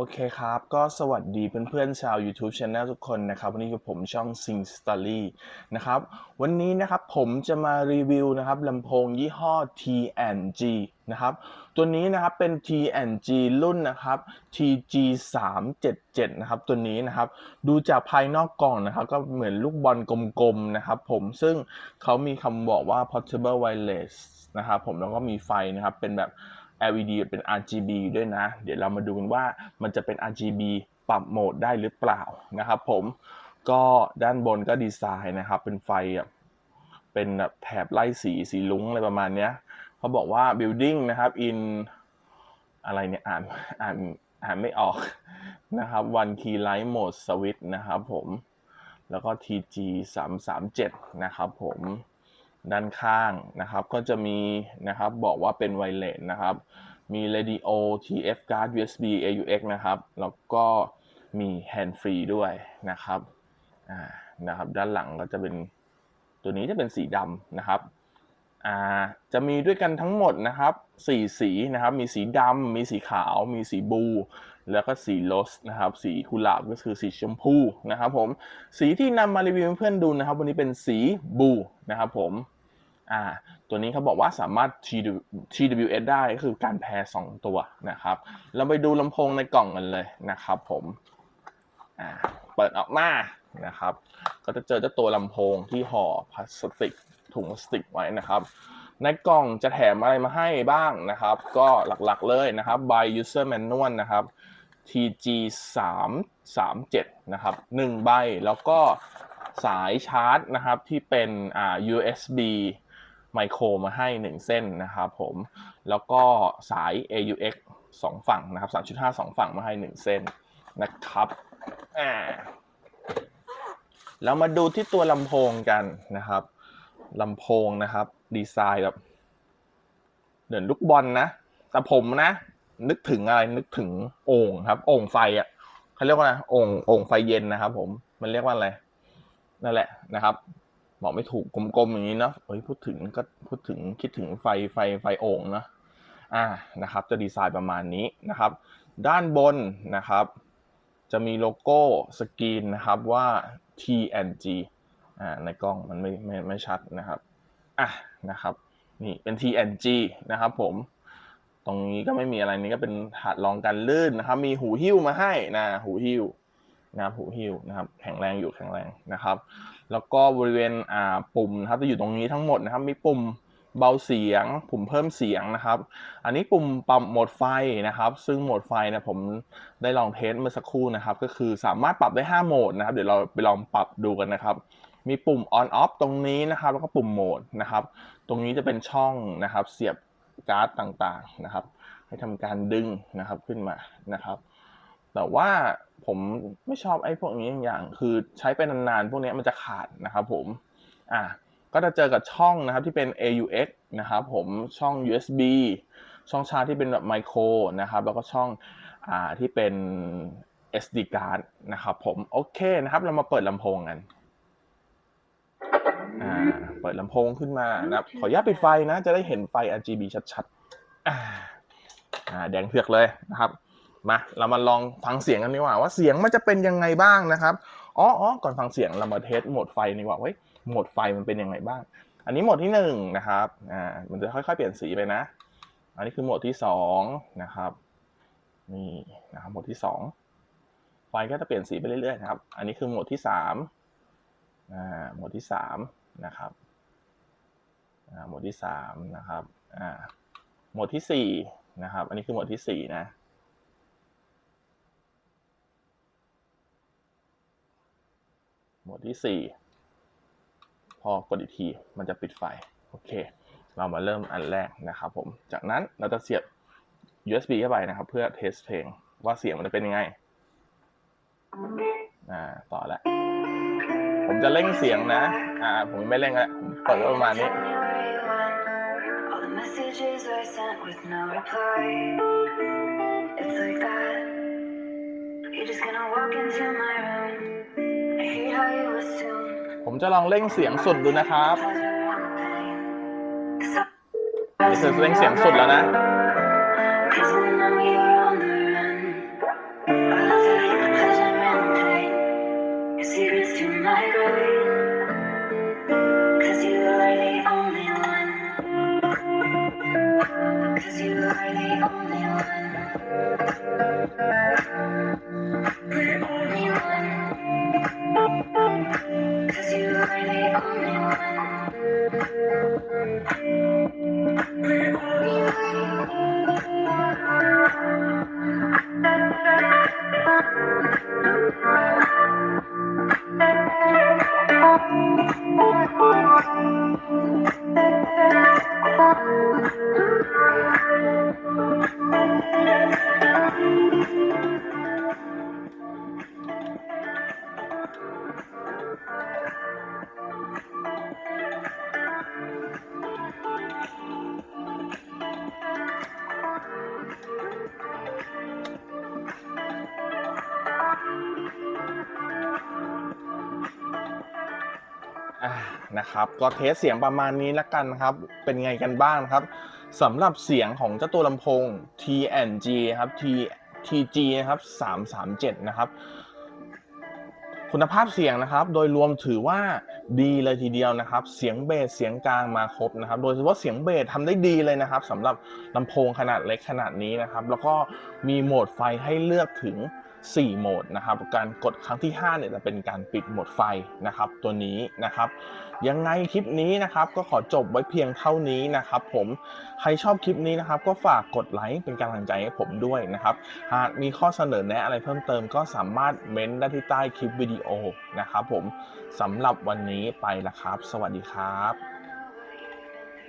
โอเคครับ ก็สวัสดีเพื่อนๆชาว YouTube Channel ทุกคนนะครับ วันนี้กับผมช่อง Sing Story นะครับ วันนี้นะครับผมจะมารีวิวนะครับลำโพงยี่ห้อ TNG นะครับ ตัวนี้นะครับเป็น TNG รุ่นนะครับ TG 3 7 7นะครับ ตัวนี้นะครับ ดูจากภายนอกกล่องนะครับ ก็เหมือนลูกบอลกลมๆนะครับผม ซึ่งเขามีคำบอกว่า portable wireless นะครับผม แล้วก็มีไฟนะครับ เป็นแบบ LED เป็น RGB ด้วยนะ เดี๋ยวเรามาดูกันว่ามันจะเป็น RGB ปรับโหมดได้หรือเปล่านะครับผมก็ด้านบนก็ดีไซน์นะครับ เป็นไฟเป็นแบบแถบไล่สีสีลุ้งอะไรประมาณเนี้ยเขาบอกว่า building นะครับ in อะไรเนี่ยอ่านอ่านอ่านไม่ออกนะครับ one key light mode switch นะครับผมแล้วก็ TG 3 3 7นะครับผม ด้านข้างนะครับ ก็จะมีนะครับบอกว่าเป็นไวเลสนะครับ มี radio TF card USB AUX นะครับ แล้วก็มี hand free ด้วยนะครับอ่านะครับ ด้านหลังก็จะเป็นตัวนี้จะเป็นสีดำนะครับอ่าจะมีด้วยกันทั้งหมดนะครับสี่สีนะครับ มีสีดำมีสีขาว มีสีบลูแล้วก็สีโรสนะครับ สีกุหลาบก็คือสีชมพูนะครับผม สีที่นำมารีวิวให้เพื่อนดูนะครับ วันนี้เป็นสีบลูนะครับผม อ่าตัวนี้เขาบอกว่าสามารถ TWS ได้ก็คือการแพร์สองตัวนะครับ เราไปดูลำโพงในกล่องกันเลยนะครับ ผมอ่าเปิดออกมานะครับ ก็จะเจอเจ้าตัวลำโพงที่ห่อพลาสติกถุงพลาสติกไว้นะครับ ในกล่องจะแถมอะไรมาให้บ้างนะครับ ก็หลักๆเลยนะครับ by user manual นะครับ TG 3 3 7นะครับ1ใบแล้วก็สายชาร์จนะครับที่เป็นอ่า USB ไมโครมาให้ 1 เส้นนะครับผม แล้วก็สาย AUX 2 ฝั่งนะครับ3.5 2 ฝั่งมาให้ 1 เส้นนะครับอ่าเรามาดูที่ตัวลำโพงกันนะครับลำโพงนะครับ ดีไซน์แบบเหมือนลูกบอลนะแต่ผมนะ นึกถึงอะไรนึกถึงโอ่งครับโอ่งไฟอะเขาเรียกว่าอะไรโอ่งโอ่งไฟเย็นนะครับ ผมมันเรียกว่าอะไรนั่นแหละนะครับ บอกไม่ถูกกลมๆอย่างนี้นะเฮ้ยพูดถึงก็พูดถึงคิดถึงไฟไฟไฟโอ่งนะอ่านะครับ จะดีไซน์ประมาณนี้นะครับ ด้านบนนะครับ จะมีโลโก้สกรีนนะครับว่า TNG อ่าในกล้องมันไม่ไม่ไม่ชัดนะครับอะนะครับนี่เป็น TNG นะครับผมตรงนี้ก็ไม่มีอะไรนี้ก็เป็นถาดรองกันลื่นนะครับ มีหูหิ้วมาให้นะหูหิ้ว นะครับหูหิ้วนะครับแข็งแรงอยู่แข็งแรงนะครับ แล้วก็บริเวณอ่าปุ่มนะครับจะอยู่ตรงนี้ทั้งหมดนะครับ มีปุ่มเบาเสียง ปุ่มเพิ่มเสียงนะครับ อันนี้ปุ่มปรับโหมดไฟนะครับ ซึ่งโหมดไฟนะผมได้ลองเทสเมื่อสักครู่นะครับ ก็คือสามารถปรับได้ 5 โหมดนะครับ เดี๋ยวเราไปลองปรับดูกันนะครับ มีปุ่ม on off ตรงนี้นะครับ แล้วก็ปุ่มโหมดนะครับ ตรงนี้จะเป็นช่องนะครับ เสียบการ์ดต่างๆนะครับ ให้ทำการดึงนะครับขึ้นมานะครับ แต่ว่าผมไม่ชอบไอ้พวกนี้อย่างคือใช้ไปนานๆ พวกนี้มันจะขาดนะครับผมอะก็จะเจอกับช่องนะครับที่เป็น AUX นะครับผมช่อง USB ช่องชาร์จที่เป็นแบบไมโครนะครับแล้วก็ช่องอ่าที่เป็น SD card นะครับผมโอเคนะครับเรามาเปิดลำโพงกันอ่าเปิดลำโพงขึ้นมานะครับขออนุญาตปิดไฟนะจะได้เห็นไฟ RGB ชัดๆอ่าแดงเผือกเลยนะครับ มาเรามาลองฟังเสียงกันดีกว่าว่าเสียงมันจะเป็นยังไงบ้างนะครับอ๋ออ๋อก่อนฟังเสียงเรามาเทสโหมดไฟดีกว่าเว้ยโหมดไฟมันเป็นยังไงบ้าง อันนี้โหมดที่หนึ่งนะครับอ่ามันจะค่อยๆ เปลี่ยนสีไปนะ อันนี้คือโหมดที่สองนะครับนี่นะครับโหมดที่สองไฟก็จะเปลี่ยนสีไปเรื่อยๆนะครับ อันนี้คือโหมดที่สามอ่าโหมดที่สามนะครับอ่าโหมดที่สามนะครับอ่าโหมดที่สี่นะครับ อันนี้คือโหมดที่สี่นะ โหมดที่ 4 พอกดอีกทีมันจะปิดไฟ โอเค เรามาเริ่มอันแรกนะครับผม จากนั้นเราจะเสียบ USB เข้าไปนะครับ เพื่อเทสเพลงว่าเสียงมันจะเป็นยังไง อ่า ต่อแล้วผมจะเร่งเสียงนะ อ่า ผมไม่เร่งแล้วผมเปิดประมาณนี้ All the messages I sent with no reply. It's like that. You're just gonna walk into my room. ผมจะลองเร่งเสียงสุดดูนะครับนี่คือเร่งเสียงสุดแล้วนะ อ่า นะครับก็เทสเสียงประมาณนี้ละกันครับ เป็นไงกันบ้างครับสำหรับเสียงของเจ้าตัวลำโพง TNG ครับ T TG นะครับ 337 นะครับ คุณภาพเสียงนะครับ โดยรวมถือว่าดีเลยทีเดียวนะครับ เสียงเบสเสียงกลางมาครบนะครับ โดยเฉพาะเสียงเบสทำได้ดีเลยนะครับสำหรับลำโพงขนาดเล็กขนาดนี้นะครับ แล้วก็มีโหมดไฟให้เลือกถึง 4 โหมดนะครับ การกดครั้งที่ 5 เนี่ยจะเป็นการปิดโหมดไฟนะครับ ตัวนี้นะครับ ยังไงคลิปนี้นะครับ ก็ขอจบไว้เพียงเท่านี้นะครับ ผม ใครชอบคลิปนี้นะครับ ก็ฝากกดไลค์เป็นกำลังใจให้ผมด้วยนะครับ หากมีข้อเสนอแนะอะไรเพิ่มเติมก็สามารถเม้นได้ที่ใต้คลิปวิดีโอนะครับผมสำหรับวันนี้ไปละครับ สวัสดีครับ